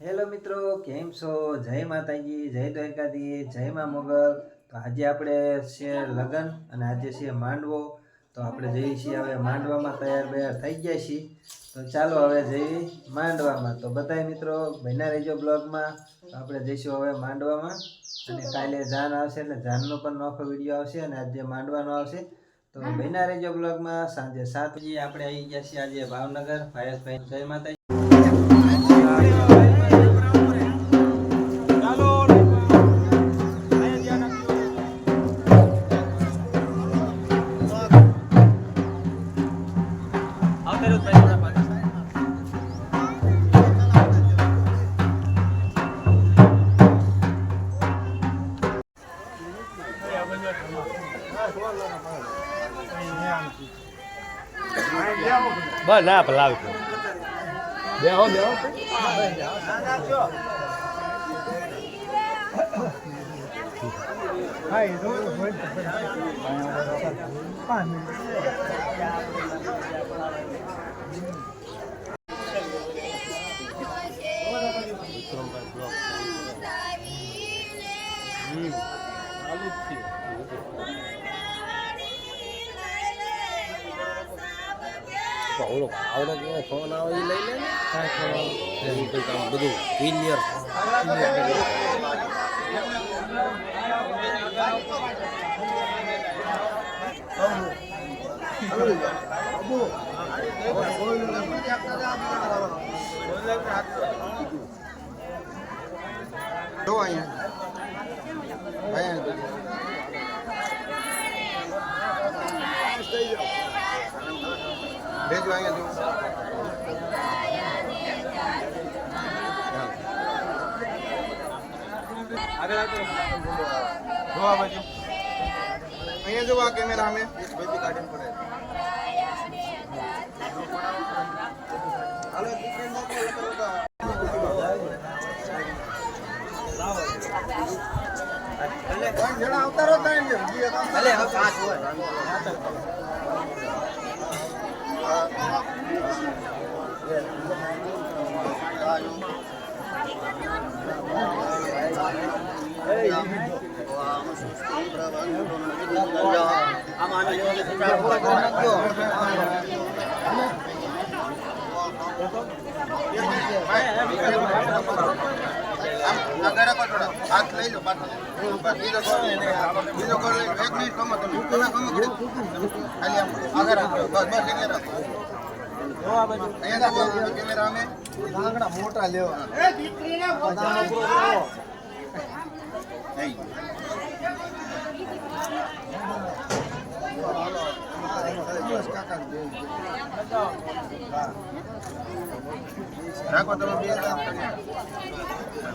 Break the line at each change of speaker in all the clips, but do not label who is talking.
Hello મિત્રો, કેમ છો? જય માતાજી, જય દ્વારકાધી જય મા મોગલ. તો આજે આપણે છે લગ્ન અને આજે છે માંડવો. તો આપણે જઈએ છીએ હવે માંડવામાં તૈયાર બૈયાર થઈ ગયા છીએ. તો ચાલો હવે જઈએ માંડવામાં. તો બધાય મિત્રો, બન્યા રહેજો બ્લોગમાં. તો આપણે જઈશું હવે માંડવામાં. અને કાલે જાન આવશે એટલે જાનનો પણ નોખો વીડિયો આવશે અને આજે માંડવાનો આવશે. તો બન્યા રહેજો બ્લોગમાં. સાંજે સાત વાગે આપણે આવી ગયા છીએ આજે ભાવનગર. ફાયસભાઈ જય માતાજી.
બસ ના પલાવજો બેહો બેહો ઓલો આવડે કે ફોન આવે એ લઈ લે ને. બધું ક્લિયર
ભેજો અહીંયા જો બાજુ અહીંયા જો આ કેમેરા અમે બેબી કાઢીને પડે હાલો જણા આવતા રહો ત્રણ જણ. આગળ રાખો થોડા. હાથ લઈ લો પાછો. બીજો કોલ. બીજો કોલ. એક મિનિટ ખમો તમે. તમે ખમો ખાલી આમ આગળ રાખો. બસ બસ અહીંયા રાખો. મોટા લેવા રાખો તમે બે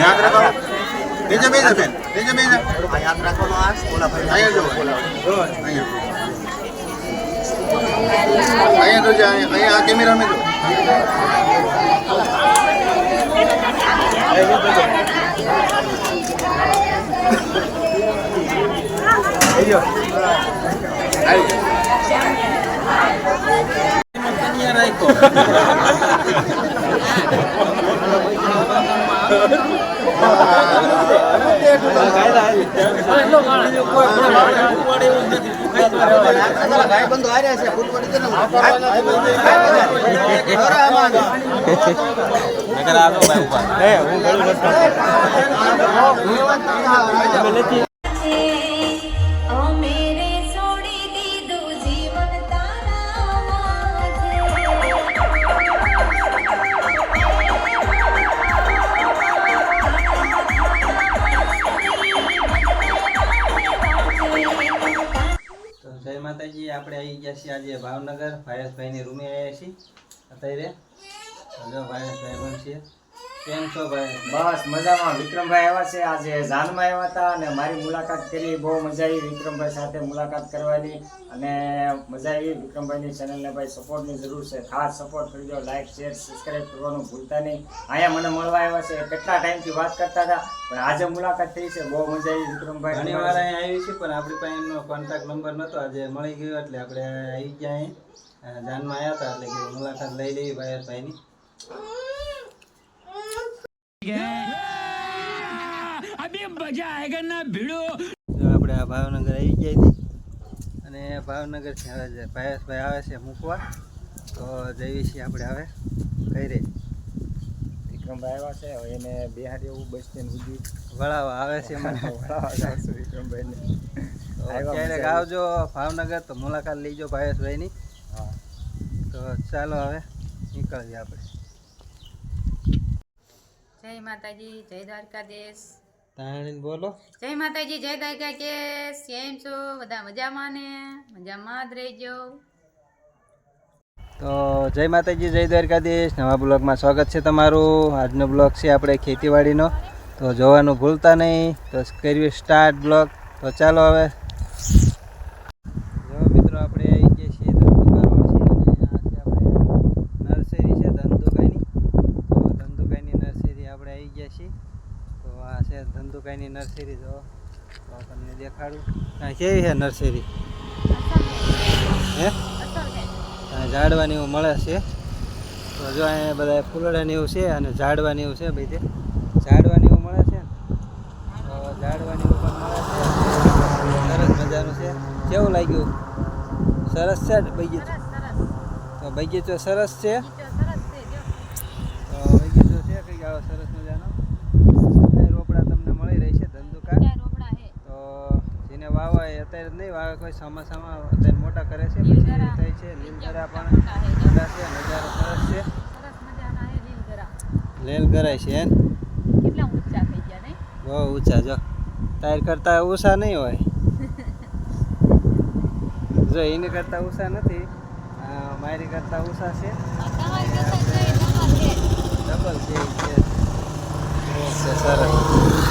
યાદ રાખો. બીજા બીજા બેન બીજા બીજા. યાદ રાખવાનો આ અહીંયા જુઓ. અહીંયા અહીંયા તો અહીંયા અહીંયા આ કેમેરામાં જો ભાઈબંધો રહ્યા છે
આ હું નથી.
ભાયસભાઈની રૂમે આવ્યા છીએ. અત્યારે જો ભાયસભાઈ પણ છે. કેમ છો ભાઈ
બસ મજામાં. વિક્રમભાઈ આવ્યા છે. આજે જાનમાં આવ્યા હતા અને મારી મુલાકાત કરી. બહુ મજા આવી વિક્રમભાઈ સાથે મુલાકાત કરવાની અને મજા આવી વિક્રમભાઈની ચેનલને ભાઈ સપોર્ટની જરૂર છે. ખાસ સપોર્ટ કરજો. લાઈક શેર સબસ્ક્રાઈબ કરવાનું ભૂલતા નહીં. અહીંયા મને મળવા આવ્યા છે. કેટલા ટાઈમથી વાત કરતા હતા પણ આજે મુલાકાત થઈ છે. બહુ મજા આવી વિક્રમભાઈ
ઘણી વાર અહીંયા આવી છે પણ આપણી પાસે એમનો કોન્ટેક્ટ નંબર નહોતો આજે મળી ગયો એટલે આપણે આવી ગયા અહીં. જાનમાં આવ્યા હતા એટલે કે મુલાકાત લઈ લેવી ભાયસભાઈની જો આપણે આ ભાવનગર આવી ગયા હતી અને ભાવનગરથી હવે જે ભાયસભાઈ આવે છે મૂકવા તો જઈએ છીએ આપણે હવે રે
વિક્રમભાઈ આવ્યા છે હવે એને બિહાર એવું બસ સ્ટેન્ડ સુધી
વળાવવા આવે છે મને
વળાવવા વિક્રમભાઈ છું વિક્રમભાઈને
ક્યારેક આવજો ભાવનગર તો મુલાકાત લઈજો ભાવેશભાઈની
હા.
તો ચાલો હવે નીકળીએ આપણે.
જય માતાજી જય દ્વારકાધીશ.
તાણીને બોલો.
જય માતાજી જય દ્વારકાધીશ. કેમ છો? બધા મજામાં ને? મજામાં જ રહેજો.
તો જય માતાજી જય દ્વારકાધીશ. નવા બ્લોગમાં સ્વાગત છે તમારું. આજનો બ્લોગ છે આપણે ખેતીવાડીનો. તો જોવાનું ભૂલતા નહીં. તો કરવી સ્ટાર્ટ બ્લોગ. તો ચાલો હવે જો મિત્રો આપણે આવી ગયા છીએ ધંધુકા રોડ છે અને આ છે આપણે નર્સરી છે ધંધુકાઈની તો ધંધુકાઈની નર્સરી આપણે આવી ગયા છીએ તો આ છે ધંધુકાઈની નર્સરી જો. તો તમને દેખાડું. કેવી છે નર્સરી? હે? ઝાડવાની એવું મળે છે. તો જો અહીંયા બધા ફૂલડાની એવું છે અને ઝાડવાની એવું છે બધે. ઝાડવાની એવું મળે છે ને? તો ઝાડવાની એવું પણ મળે છે. સરસ મજાનું છે. કેવું લાગ્યું? સરસ છે બગીચો? તો બગીચો સરસ છે? તો બગીચો છે કંઈક આવો સરસ મજાનો અત્યારે રોપડા તમને મળી રહી છે ધંધુકા
ચાર રોપડા હે
તો જેને વાવા એ અત્યારે નહીં વાવે કોઈ ચોમાસામાં અત્યારે મોટા કરે છે પછી. થાય છે. લીલગરા પણ
મોટા
છે. નજારો સરસ છે.
લીલગરા
છે એમ.
કેટલા ઊંચા થઈ ગયા નહીં
બહુ ઊંચા જો. ટાયર કરતા ઊંચા નહીં હોય. જો એની કરતા ઊંચા નથી. મારી કરતા ઊંચા છે. ડબલ છે. સરસ.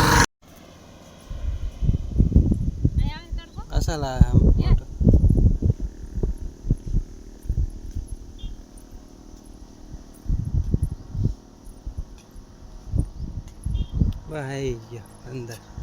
અસલ ગયો અંદર